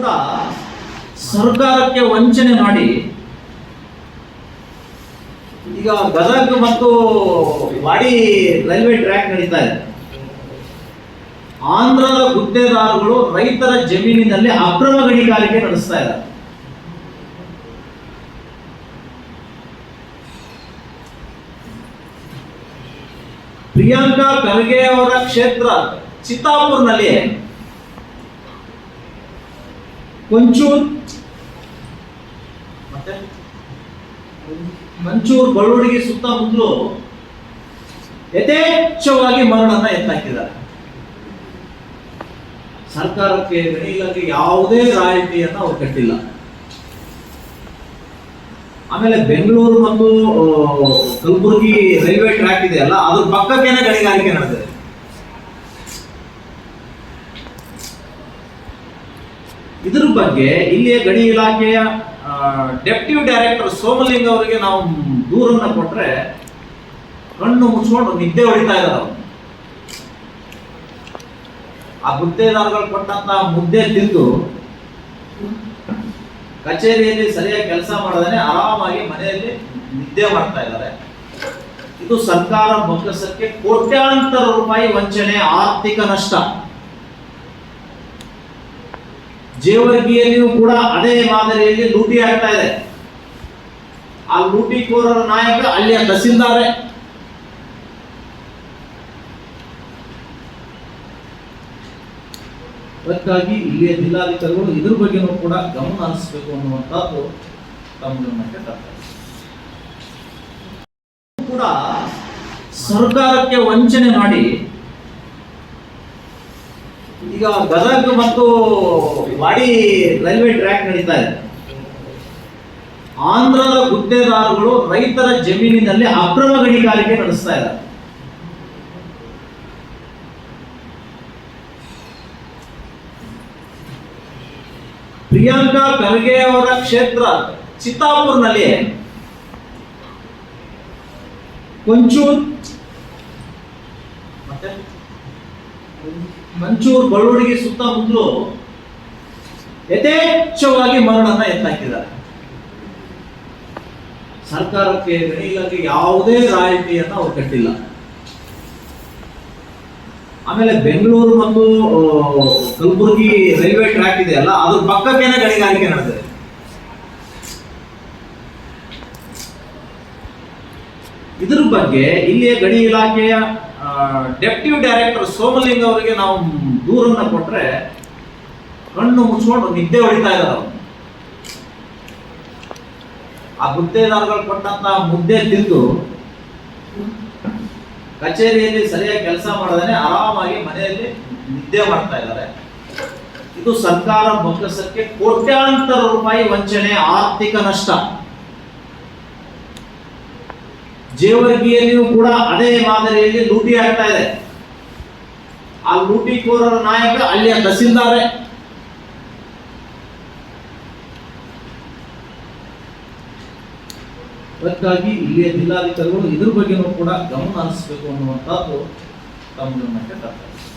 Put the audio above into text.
ಕೂಡ ಸರ್ಕಾರಕ್ಕೆ ವಂಚನೆ ಮಾಡಿ ಈಗ ಗದಗ ಮತ್ತು ವಾಡಿ ರೈಲ್ವೆ ಟ್ರ್ಯಾಕ್ ನಡೀತಾ ಇದೆ. ಆಂಧ್ರದ ಗುತ್ತೇದಾರಗಳು ರೈತರ ಜಮೀನಿನಲ್ಲಿ ಅಕ್ರಮ ಗಣಿಗಾರಿಕೆ ನಡೆಸ್ತಾ ಇದ್ದಾರೆ. ಪ್ರಿಯಾಂಕಾ ಖರ್ಗೆ ಅವರ ಕ್ಷೇತ್ರ ಚಿತ್ತಾಪುರ್ನಲ್ಲಿ ಕೊಂಚೂರ್ ಮತ್ತೆ? ಮಂಚೂರ್ ಬಳ್ಳೋಡಿಗೆ ಸುತ್ತಮುತ್ತಲು ಯಥೇಚ್ಛವಾಗಿ ಮರಳನ್ನ ಎತ್ತಾಕಿದ್ದಾರೆ. ಸರ್ಕಾರಕ್ಕೆ, ಗಣಿ ಯಾವುದೇ ರಾಯಿತಿಯನ್ನ ಅವ್ರು ಕಟ್ಟಿಲ್ಲ. ಆಮೇಲೆ ಬೆಂಗಳೂರು ಮತ್ತು ಕಲಬುರಗಿ ರೈಲ್ವೆ ಟ್ರ್ಯಾಕ್ ಇದೆಯಲ್ಲ, ಅದ್ರ ಪಕ್ಕಕ್ಕೇನೆ ಗಣಿಗಾರಿಕೆ ನಡೆದಿದೆ. ಇದ್ರ ಬಗ್ಗೆ ಇಲ್ಲಿಯ ಗಣಿ ಇಲಾಖೆಯ ಡೆಪ್ಟಿ ಡೈರೆಕ್ಟರ್ ಸೋಮಲಿಂಗ ಅವರಿಗೆ ನಾವು ದೂರನ್ನ ಕೊಟ್ರೆ ಕಣ್ಣು ಮುಚ್ಕೊಂಡು ನಿದ್ದೆ ಹೊಡಿತಾ ಇದ್ದಾರೆ ಆ ಗುತ್ತೇದಾರಗಳು ಕೊಟ್ಟಂತ ಮುದ್ದೆ ತಿಂದು ಕಚೇರಿಯಲ್ಲಿ ಸರಿಯಾಗಿ ಕೆಲಸ ಮಾಡದೇ ಆರಾಮಾಗಿ ಮನೆಯಲ್ಲಿ ನಿದ್ದೆ ಮಾಡ್ತಾ ಇದ್ದಾರೆ. ಇದು ಸರ್ಕಾರ ಬೊಕ್ಕಸಕ್ಕೆ ಕೋಟ್ಯಾಂತರ ರೂಪಾಯಿ ವಂಚನೆ, ಆರ್ಥಿಕ ನಷ್ಟ. ಜೇವರ್ಗಿಯಲ್ಲಿಯೂ ಕೂಡ ಅದೇ ಮಾದರಿಯಲ್ಲಿ ಲೂಟಿ ಆಗ್ತಾ ಇದೆ. ಆ ಲೂಟಿಕೋರರ ನಾಯಕ ಅಲ್ಲಿಯ ತಹಸೀಲ್ದಾರೆ. ಅದಕ್ಕಾಗಿ ಇಲ್ಲಿಯ ಜಿಲ್ಲಾಧಿಕಾರಿಗಳು ಇದ್ರ ಬಗ್ಗೆನೂ ಕೂಡ ಗಮನ ಹರಿಸಬೇಕು ಅನ್ನುವಂಥದ್ದು ತಮ್ಮ ಗಮನಕ್ಕೆ ಕೂಡ ಸರ್ಕಾರಕ್ಕೆ ವಂಚನೆ ಮಾಡಿ ಈಗ ಗದಗ ಮತ್ತು ವಾಡಿ ರೈಲ್ವೆ ಟ್ರ್ಯಾಕ್ ನಡೀತಾ ಇದೆ. ಆಂಧ್ರದ ಗುತ್ತೇದಾರರುಗಳು ರೈತರ ಜಮೀನಿನಲ್ಲಿ ಅಕ್ರಮ ಗಣಿಗಾರಿಕೆ ನಡೆಸ್ತಾ ಇದ್ದಾರೆ. ಪ್ರಿಯಾಂಕಾ ಖರ್ಗೆ ಅವರ ಕ್ಷೇತ್ರ ಚಿತ್ತಾಪುರ್ನಲ್ಲಿ ಕೊಂಚೂರ್. ಮತ್ತೆ? ಮಂಚೂರ್ ಬಳ್ಳೂರಿಗೆ ಸುತ್ತಮುತ್ತಲು ಯಥೇಚ್ಛವಾಗಿ ಮರಳನ್ನ ಎತ್ತಾಕಿದ್ದಾರೆ. ಸರ್ಕಾರಕ್ಕೆ ಗಣಿ ಇಲಾಖೆ ಯಾವುದೇ ರಾಯಿತಿಯನ್ನ ಅವ್ರು ಕಟ್ಟಿಲ್ಲ. ಆಮೇಲೆ ಬೆಂಗಳೂರು ಮತ್ತು ಕಲಬುರಗಿ ರೈಲ್ವೆ ಟ್ರ್ಯಾಕ್ ಇದೆ ಅಲ್ಲ ಅದ್ರ ಪಕ್ಕಕ್ಕೇನೆ ಗಣಿಗಾರಿಕೆ ನಡೆದಿದೆ. ಇದ್ರ ಬಗ್ಗೆ ಇಲ್ಲಿಯ ಗಣಿ ಇಲಾಖೆಯ ಡೆಪ್ಟಿ ಡೈರೆಕ್ಟರ್ ಸೋಮಲಿಂಗ ಅವರಿಗೆ ನಾವು ದೂರನ್ನ ಕೊಟ್ರೆ ಕಣ್ಣು ಮುಚ್ಕೊಂಡು ನಿದ್ದೆ ಹೊಡಿತಾ ಇದ್ದಾರೆ ಅವರು. ಆ ಗುತ್ತೇದಾರಗಳು ಕೊಟ್ಟಂತ ಮುದ್ದೆ ತಿಂದು ಕಚೇರಿಯಲ್ಲಿ ಸರಿಯಾಗಿ ಕೆಲಸ ಮಾಡದೇ ಆರಾಮಾಗಿ ಮನೆಯಲ್ಲಿ ನಿದ್ದೆ ಮಾಡ್ತಾ ಇದ್ದಾರೆ. ಇದು ಸರ್ಕಾರ ಬೊಕ್ಕಸಕ್ಕೆ ಕೋಟ್ಯಾಂತರ ರೂಪಾಯಿ ವಂಚನೆ, ಆರ್ಥಿಕ ನಷ್ಟ. ಜೇವರ್ಗಿಯಲ್ಲಿಯೂ ಕೂಡ ಅದೇ ಮಾದರಿಯಲ್ಲಿ ಲೂಟಿ ಆಗ್ತಾ ಇದೆ. ಆ ಲೂಟಿಕೋರರ ನಾಯಕ ಅಲ್ಲಿಯ ತಹಸೀಲ್ದಾರೆ ಅದಕ್ಕಾಗಿ ಇಲ್ಲಿಯ ಜಿಲ್ಲಾಧಿಕಾರಿಗಳು ಇದ್ರ ಬಗ್ಗೆನೂ ಕೂಡ ಗಮನ ಹರಿಸಬೇಕು ಅನ್ನುವಂಥದ್ದು ತಮ್ಮ ಗಮನಕ್ಕೆ ತರ್ತದೆ